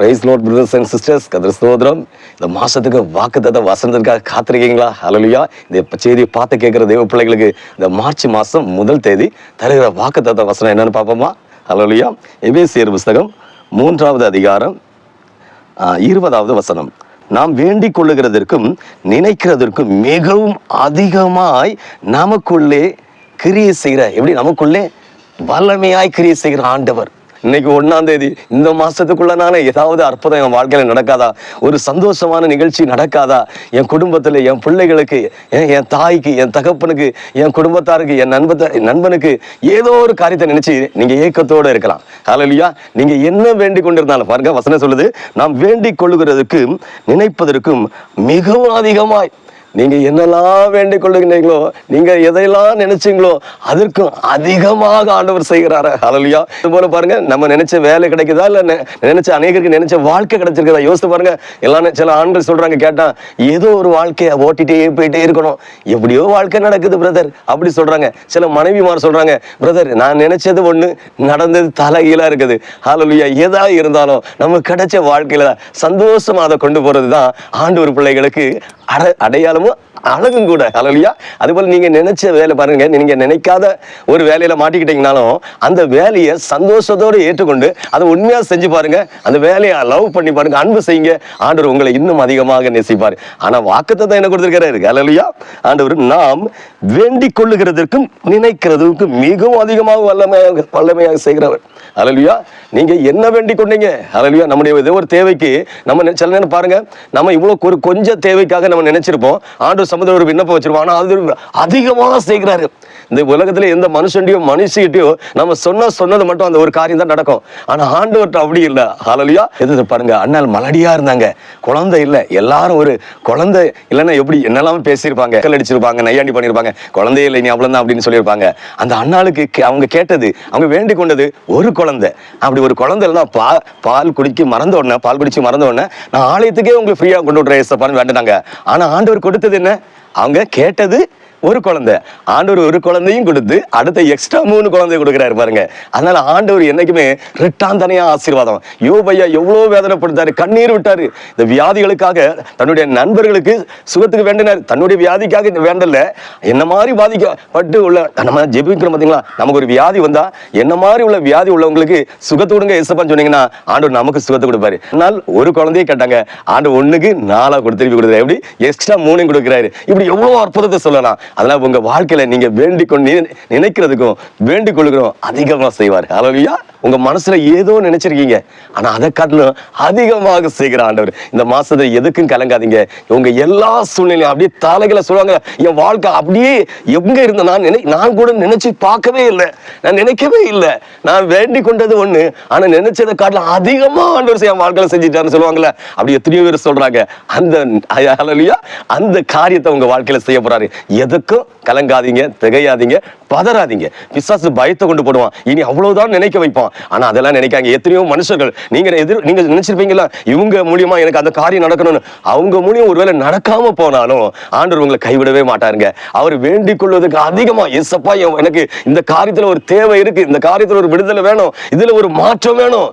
Praise Lord brothers and sisters கதிர சோதரம் இந்த மாதத்துக்கு வாக்குத்தத்தை வசனத்திற்காக காத்திருக்கீங்களா? அலலியா இந்த செய்தியை பார்த்து கேட்குற தெய்வ பிள்ளைகளுக்கு இந்த மார்ச் மாதம் முதல் தேதி தருகிற வாக்குத்தத்த வசனம் என்னென்னு பார்ப்போமா? அலலியா எபேசியர் புஸ்தகம் மூன்றாவது அதிகாரம் இருபதாவது வசனம். நாம் வேண்டிக் கொள்ளுகிறதற்கும் நினைக்கிறதற்கும் மிகவும் அதிகமாய் நமக்குள்ளே கிரியை செய்கிற எப்படி? நமக்குள்ளே வல்லமையாய் கிரியை செய்கிற ஆண்டவர். இன்னைக்கு ஒன்றாம் தேதி இந்த மாசத்துக்குள்ள நானே ஏதாவது அற்புதம் என் வாழ்க்கையில நடக்காதா? ஒரு சந்தோஷமான நிகழ்ச்சி நடக்காதா? என் குடும்பத்துல என் பிள்ளைகளுக்கு என் என் தாய்க்கு என் தகப்பனுக்கு என் குடும்பத்தாருக்கு என் நண்பத்த நண்பனுக்கு ஏதோ ஒரு காரியத்தை நினைச்சு நீங்க ஏக்கத்தோட இருக்கலாம். ஹalleluya நீங்க என்ன வேண்டிக் கொண்டிருந்தாலும் பாருங்க வசனம் சொல்லுது நாம் வேண்டிக் கொள்ளுகிறதுக்கும் நினைப்பதற்கும் மிகவும் அதிகமாய் நீங்கள் என்னெல்லாம் வேண்டிக் கொள்ளுகிறீங்களோ நீங்கள் எதையெல்லாம் நினைச்சீங்களோ அதற்கும் அதிகமாக ஆண்டவர் செய்கிறாரு? அலலியா இது போல பாருங்க நம்ம நினைச்ச வேலை கிடைக்குதா? இல்லை நினைச்ச அநேகருக்கு நினைச்ச வாழ்க்கை கிடைச்சிருக்குதா? யோசித்து பாருங்க எல்லாம் சில ஆண்கள் சொல்றாங்க கேட்டா ஏதோ ஒரு வாழ்க்கையை ஓட்டிட்டே போயிட்டே இருக்கணும். எப்படியோ வாழ்க்கை நடக்குது பிரதர் அப்படி சொல்றாங்க. சில மனைவிமார் சொல்றாங்க பிரதர் நான் நினைச்சது ஒண்ணு நடந்தது தலைகீழா இருக்குது. ஹalleluya எதா இருந்தாலும் நமக்கு கிடைச்ச வாழ்க்கையில சந்தோஷமா அதை கொண்டு போறது தான் ஆண்டவர் பிள்ளைகளுக்கு அட அடையாளமும் அழகும் கூட. ஹalleluya அதுபோல் நீங்க நினைச்ச வேலை பாருங்க. நீங்க நினைக்காத ஒரு வேலையில மாட்டிக்கிட்டீங்கனாலும் அந்த வேலையை சந்தோஷத்தோடு ஏற்றுக்கொண்டு அதை உண்மையா செஞ்சு பாருங்க. அந்த வேலையை லவ் பண்ணி பாருங்க. அன்பு செய்யுங்க. ஆண்டவர் உங்களை இன்னும் அதிகமாக நேசிப்பார். ஆனா தான் என்ன கொடுத்திருக்கிறாரு? ஹalleluya ஆண்டவர் நாம் வேண்டிக் கொள்ளுகிறதற்கும் நினைக்கிறதுக்கும் மிகவும் அதிகமாக வல்லமையாக வல்லமையாக செய்கிறவர். ஹalleluya நீங்க என்ன வேண்டிக் கொண்டீங்க? ஹalleluya நம்முடைய ஏதோ ஒரு தேவைக்கு நம்ம சில நேரம் பாருங்க. நம்ம இவ்வளவு ஒரு கொஞ்சம் தேவைக்காக நம்ம நினைச்சிருப்போம். ஆண்டு சமுதிர ஒரு விண்ணப்பம் வச்சிருவான் ஆனா அது அதிகமாக செய்கிறாரு இந்த உலகத்துல எந்த மனுஷன்டையும் மனுஷிகிட்டயோ நம்ம சொன்ன சொன்னது மட்டும் அந்த ஒரு காரியம் தான் நடக்கும். ஆனா ஆண்டவர்கிட்ட அப்படி இல்லை. ஹாலலியா எது பாருங்க அண்ணால் மலடியா இருந்தாங்க. குழந்தை இல்லை. எல்லாரும் ஒரு குழந்தை இல்லைன்னா எப்படி? என்னெல்லாம் பேசியிருப்பாங்க? கல் அடிச்சிருப்பாங்க நையாண்டி பண்ணியிருப்பாங்க. குழந்தையே இல்லை நீ அவ்வளவுதான் அப்படின்னு சொல்லியிருப்பாங்க. அந்த அண்ணாளுக்கு அவங்க கேட்டது அவங்க வேண்டிக் கொண்டது ஒரு குழந்தை. அப்படி ஒரு குழந்தை இல்லைன்னா பா பால் குடிக்க மறந்த உடனே பால் குடிச்சு மறந்த உடனே நான் ஆலயத்துக்கே உங்களுக்கு ஃப்ரீயாக கொண்டு விட்றேன் ஏசப்பான்னு வேண்டினாங்க. ஆனால் ஆண்டவர் கொடுத்தது என்ன? அவங்க கேட்டது ஒரு குழந்தை. ஆண்டவர் ஒரு குழந்தையும் கொடுத்து அடுத்த எக்ஸ்ட்ரா மூணு குழந்தைய கொடுக்குறாரு பாருங்க. அதனால ஆண்டவர் என்னைக்குமே ரெட்டாந்தனையா ஆசீர்வாதம். யோபையா எவ்வளவு வேதனைப்படுத்தாரு கண்ணீர் விட்டாரு. இந்த வியாதிகளுக்காக தன்னுடைய நண்பர்களுக்கு சுகத்துக்கு வேண்டினார். தன்னுடைய வியாதிக்காக இந்த வேண்டல. என்ன மாதிரி பாதிக்கப்பட்டு உள்ள நம்ம ஜெபிக்கிறோம் பாத்தீங்களா? நமக்கு ஒரு வியாதி வந்தா என்ன மாதிரி உள்ள வியாதி உள்ளவங்களுக்கு சுகத்தை கொடுங்க எசப்பான்னு சொன்னீங்கன்னா ஆண்டவர் நமக்கு சுகத்தை கொடுப்பாரு. ஆனால் ஒரு குழந்தையை கேட்டாங்க ஆண்டு ஒண்ணுக்கு நாலா கொடுத்து திருப்பி கொடுக்குறாரு. எப்படி? எக்ஸ்ட்ரா மூணையும் கொடுக்குறாரு. இப்படி எவ்வளவு அற்புதத்தை சொல்லலாம். அதெல்லாம் உங்க வாழ்க்கையில நீங்க வேண்டிக் கொண்டு நினைக்கிறதுக்கும் வேண்டிக் கொள்கிறோம் அதிகமா செய்வார். அலவியா உங்க மனசுல ஏதோ நினைச்சிருக்கீங்க. ஆனா அதை காட்டிலும் அதிகமாக செய்கிற ஆண்டவர். இந்த மாசத்துல எதுக்கும் கலங்காதீங்க. உங்க எல்லா சூழ்நிலையும் அப்படியே தலைகளை சொல்லுவாங்க. என் வாழ்க்கை அப்படியே எங்க இருந்த நான் நினை நான் கூட நினைச்சு பார்க்கவே இல்லை. நான் நினைக்கவே இல்லை. நான் வேண்டிக் கொண்டது ஒண்ணு. ஆனா நினைச்சதை காட்டிலும் அதிகமாக ஆண்டவர் என் வாழ்க்கையில செஞ்சுட்டாருன்னு சொல்லுவாங்களே அப்படி எத்தனையோ பேர் சொல்றாங்க. அந்த ஹalleluya அந்த காரியத்தை உங்க வாழ்க்கையில செய்ய போறாரு. எதுக்கும் கலங்காதீங்க திகையாதீங்க. பதறாதீங்க. பிசாசு பயத்தை கொண்டு போடுவான். இனி அவ்வளவுதான் நினைக்க வைப்பான். ஆனா அதெல்லாம் நினைக்காங்க. எத்தனையோ மனுஷர்கள். நீங்க எதிர் நீங்க நினைச்சிருப்பீங்களா? இவங்க மூலியமா எனக்கு அந்த காரியம் நடக்கணும்னு. அவங்க மூலியம் ஒருவேளை நடக்காம போனாலும் ஆண்டவர் உங்களை கைவிடவே மாட்டாருங்க. அவர் வேண்டிக் கொள்வதற்கு அதிகமா எஸ்அப்பா எனக்கு இந்த காரியத்துல ஒரு தேவை இருக்கு. இந்த காரியத்துல ஒரு விடுதலை வேணும். இதுல ஒரு மாற்றம் வேணும்.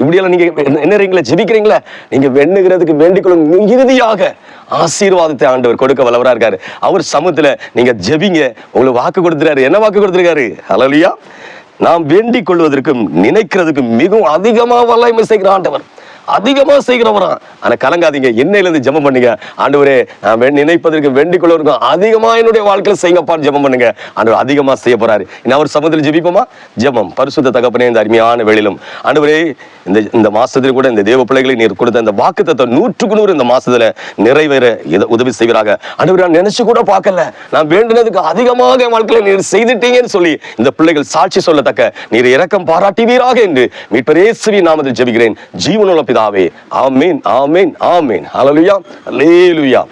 இப்படியெல்லாம் நீங்க என்னறீங்களா ஜெபிக்கிறீங்களா? நீங்க வெண்ணுகிறதுக்கு வேண்டிக் கொள்ளும் இறுதியாக ஆசீர்வாதத்தை ஆண்டவர் கொடுக்க வல்லவரா இருக்காரு. அவர் சமூகத்துல நீங்க ஜெபிங்க. உங்களுக்கு வாக்கு கொடுத்துறாரு என்ன வாக்கு கொடுத்திருக்காரு? அலலியா நாம் வேண்டிக் கொள்வதற்கும் நினைக்கிறதுக்கும் மிகவும் அதிகமா வல்லமை செய்கிற ஆண்டவர். அதிகமா செய்கிறவரா. ஆனா கலங்காதீங்க. என்னையில இருந்து ஜெபம் பண்ணுங்க. ஆண்டவரே நான் நினைப்பதற்கு வேண்டிக் கொள்வதற்கும் அதிகமா என்னுடைய வாழ்க்கையில செய்யுங்கப்பான்னு ஜெபம் பண்ணுங்க. ஆண்டவர் அதிகமா செய்ய போறாரு. இன்னும் அவர் சமூகத்தில் ஜெபிப்போமா? ஜெபம். பரிசுத்த தகப்பனே இந்த அருமையான வெளியிலும். ஆண்டவரே இந்த இந்த மாசத்தில் கூட இந்த தேவ பிள்ளைகளை நீர் கொடுத்த இந்த வாக்குத்தத்தை நூற்றுக்கு நூறு இந்த மாசத்துல நிறைவேற உதவி செய்வீராக. ஆண்டவரே நான் நினைச்சு கூட பார்க்கல. நான் வேண்டினதுக்கு அதிகமாக என் வாழ்க்கையில நீர் செய்துட்டீங்கன்னு சொல்லி இந்த பிள்ளைகள் சாட்சி சொல்லத்தக்க நீர் இறக்கம் பாராட்டுவீராக என்று மீட்பரேசுவி நாமத்தில் ஜெபிக்கிறேன். ஜீவனுள்ள பிதாவே ஆமீன் ஆமீன் ஆமீன். அலலுயா லேலுயா